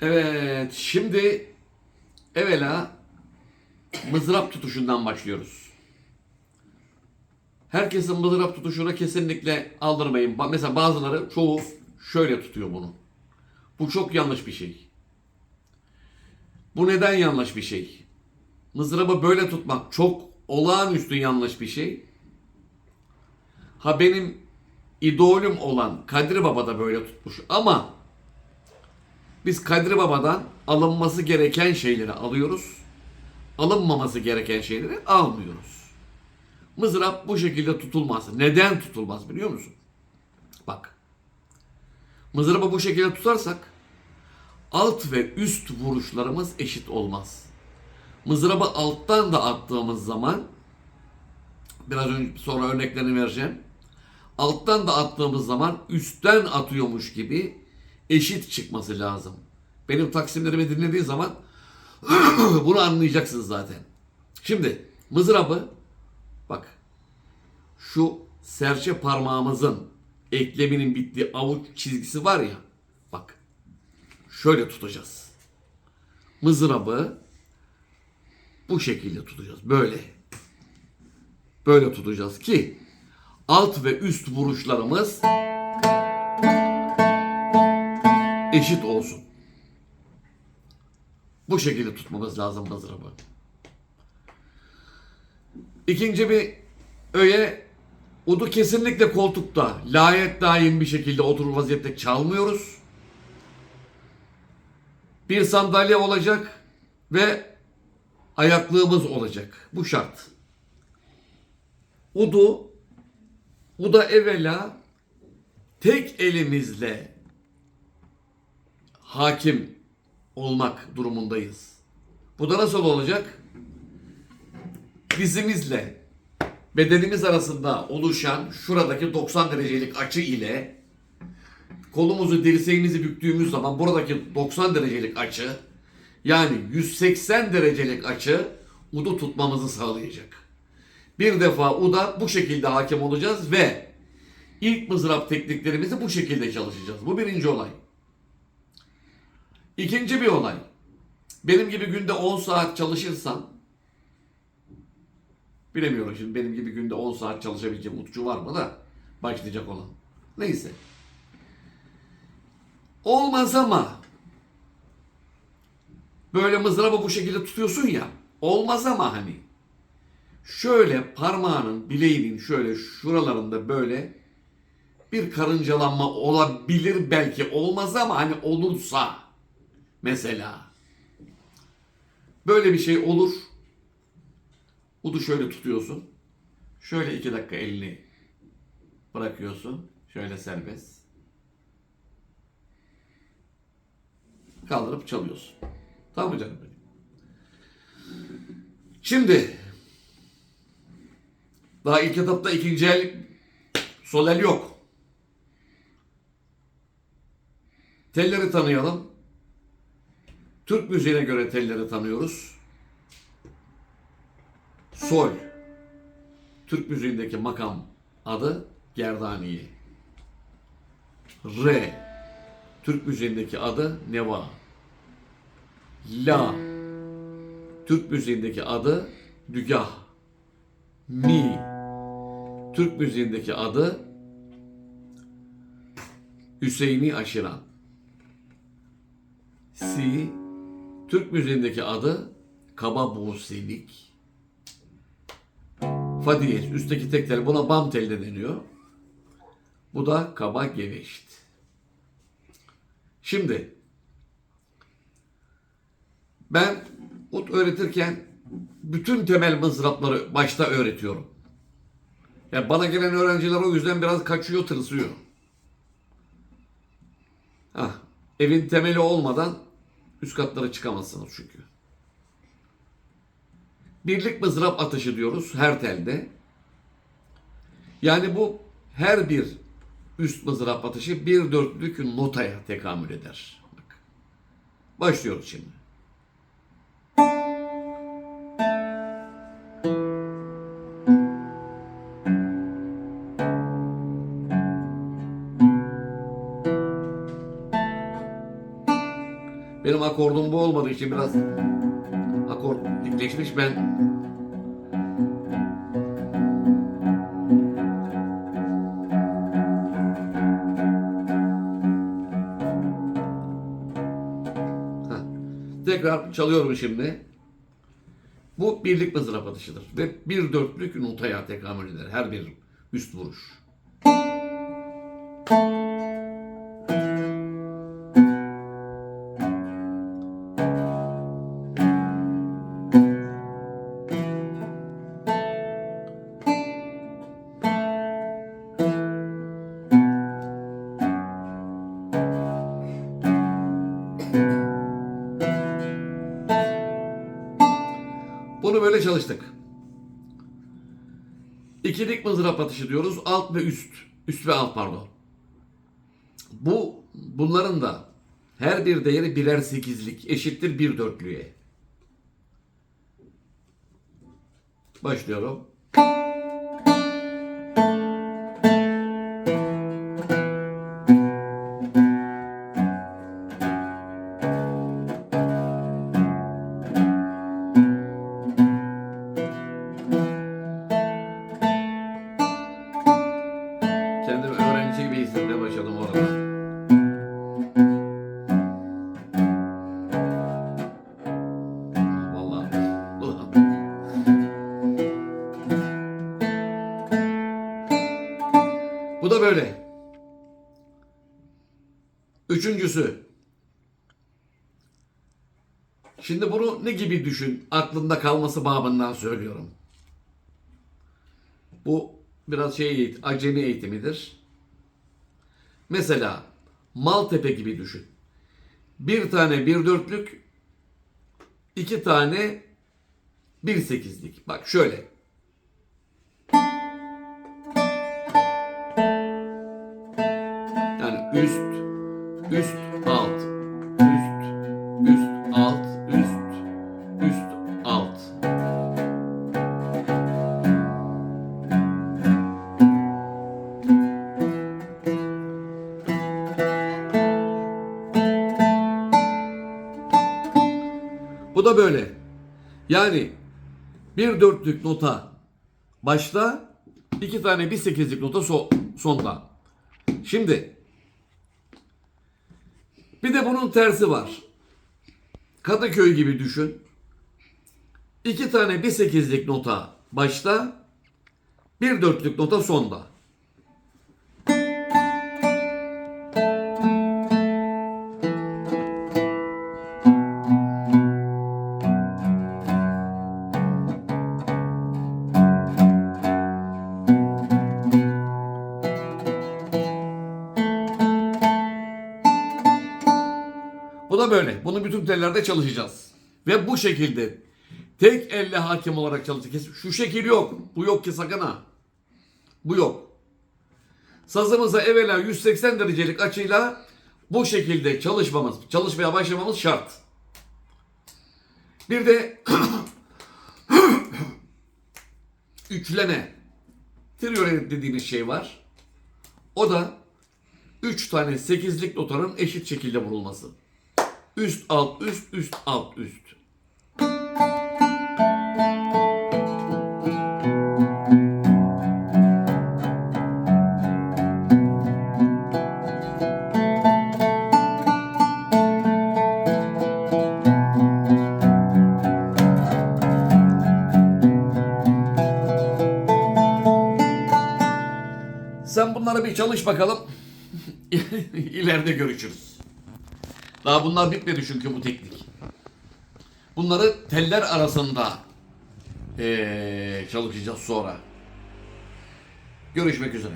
Evet, şimdi evvela mızrap tutuşundan başlıyoruz. Herkesin mızrap tutuşuna kesinlikle aldırmayın. Mesela bazıları, çoğu şöyle tutuyor bunu. Bu çok yanlış bir şey. Bu neden yanlış bir şey? Mızrabı böyle tutmak çok olağanüstü yanlış bir şey. Ha benim idolüm olan Kadri Baba da böyle tutmuş ama biz Kadri Baba'dan alınması gereken şeyleri alıyoruz. Alınmaması gereken şeyleri almıyoruz. Mızrap bu şekilde tutulmaz. Neden tutulmaz biliyor musun? Bak. Mızrabı bu şekilde tutarsak alt ve üst vuruşlarımız eşit olmaz. Mızrabı alttan da attığımız zaman biraz önce sonra örneklerini vereceğim. Alttan da attığımız zaman üstten atıyormuş gibi eşit çıkması lazım. Benim taksimlerimi dinlediği zaman bunu anlayacaksınız zaten. Şimdi mızrabı bak şu serçe parmağımızın ekleminin bittiği avuç çizgisi var ya bak şöyle tutacağız. Mızrabı bu şekilde tutacağız. Böyle. Böyle tutacağız ki alt ve üst vuruşlarımız eşit olsun. Bu şekilde tutmamız lazım mızrabı. İkinci bir öğe udu kesinlikle koltukta layet daim bir şekilde oturur vaziyette çalmıyoruz. Bir sandalye olacak ve ayaklığımız olacak. Bu şart. Udu Uda evvela tek elimizle hakim olmak durumundayız. Bu da nasıl olacak? Dizimizle bedenimiz arasında oluşan şuradaki 90 derecelik açı ile kolumuzu dirseğimizi büktüğümüz zaman buradaki 90 derecelik açı yani 180 derecelik açı udu tutmamızı sağlayacak. Bir defa uda bu şekilde hakim olacağız ve ilk mızrap tekniklerimizi bu şekilde çalışacağız. Bu birinci olay. İkinci bir olay. Benim gibi günde 10 saat çalışırsam bilemiyorum şimdi benim gibi günde 10 saat çalışabileceğim utku var mı da başlayacak olan. Neyse. Olmaz ama böyle mızrabı bu şekilde tutuyorsun ya olmaz ama hani şöyle parmağının bileğinin şöyle şuralarında böyle bir karıncalanma olabilir belki olmaz ama hani olursa mesela böyle bir şey olur. Udu şöyle tutuyorsun. Şöyle iki dakika elini bırakıyorsun. Şöyle serbest. Kaldırıp çalıyorsun. Tamam mı canım benim? Şimdi daha ilk etapta ikinci el sol el yok. Telleri tanıyalım. Türk müziğine göre telleri tanıyoruz. Sol. Türk müziğindeki makam adı Gerdaniye. Re. Türk müziğindeki adı Neva. La. Türk müziğindeki adı Dügah. Mi. Türk müziğindeki adı Hüseyini Aşiran. Si. Türk müziğindeki adı Kaba Buselik. Fa diyez. Üstteki tek tel buna bam tel de deniyor. Bu da kaba geveşt. Şimdi ben ut öğretirken bütün temel mızrapları başta öğretiyorum. Yani bana gelen öğrenciler o yüzden biraz kaçıyor, tırsıyor. Hah, evin temeli olmadan üst katlara çıkamazsınız çünkü. Birlik mızrap atışı diyoruz her telde. Yani bu her bir üst mızrap atışı bir dörtlük notaya tekamül eder. Bak. Başlıyoruz şimdi. Benim akordum bu olmadığı için biraz akord dikleşmiş ben. Tekrar çalıyorum şimdi. Bu birlik mızrap atışıdır ve bir dörtlük notaya tekamül eder her bir üst vuruş. Böyle çalıştık. İkilik mızrap atışı diyoruz. Alt ve üst. Üst ve alt pardon. Bu bunların da her bir değeri birer sekizlik eşittir bir dörtlüğe. Başlıyorum. Üçüncüsü. Şimdi bunu ne gibi düşün? Aklında kalması babından söylüyorum. Bu biraz şey acemi eğitimidir. Mesela Maltepe gibi düşün. Bir tane bir dörtlük, iki tane bir sekizlik. Bak şöyle. Böyle. Yani bir dörtlük nota başta, iki tane bir sekizlik nota so- sonda. Şimdi bir de bunun tersi var. Kadıköy gibi düşün. İki tane bir sekizlik nota başta, bir dörtlük nota sonda. Bütün tellerde çalışacağız. Ve bu şekilde tek elle hakim olarak çalışacağız. Şu şekil yok. Bu yok ki sakın ha. Bu yok. Sazımıza evvela 180 derecelik açıyla bu şekilde çalışmamız, çalışmaya başlamamız şart. Bir de üçleme, trio dediğimiz şey var. O da 3 tane 8'lik notanın eşit şekilde vurulması. Üst alt üst üst alt üst. Sen bunları bir çalış bakalım. İleride görüşürüz. Daha bunlar bitmedi çünkü bu teknik. Bunları teller arasında eee, çalışacağız sonra. Görüşmek üzere.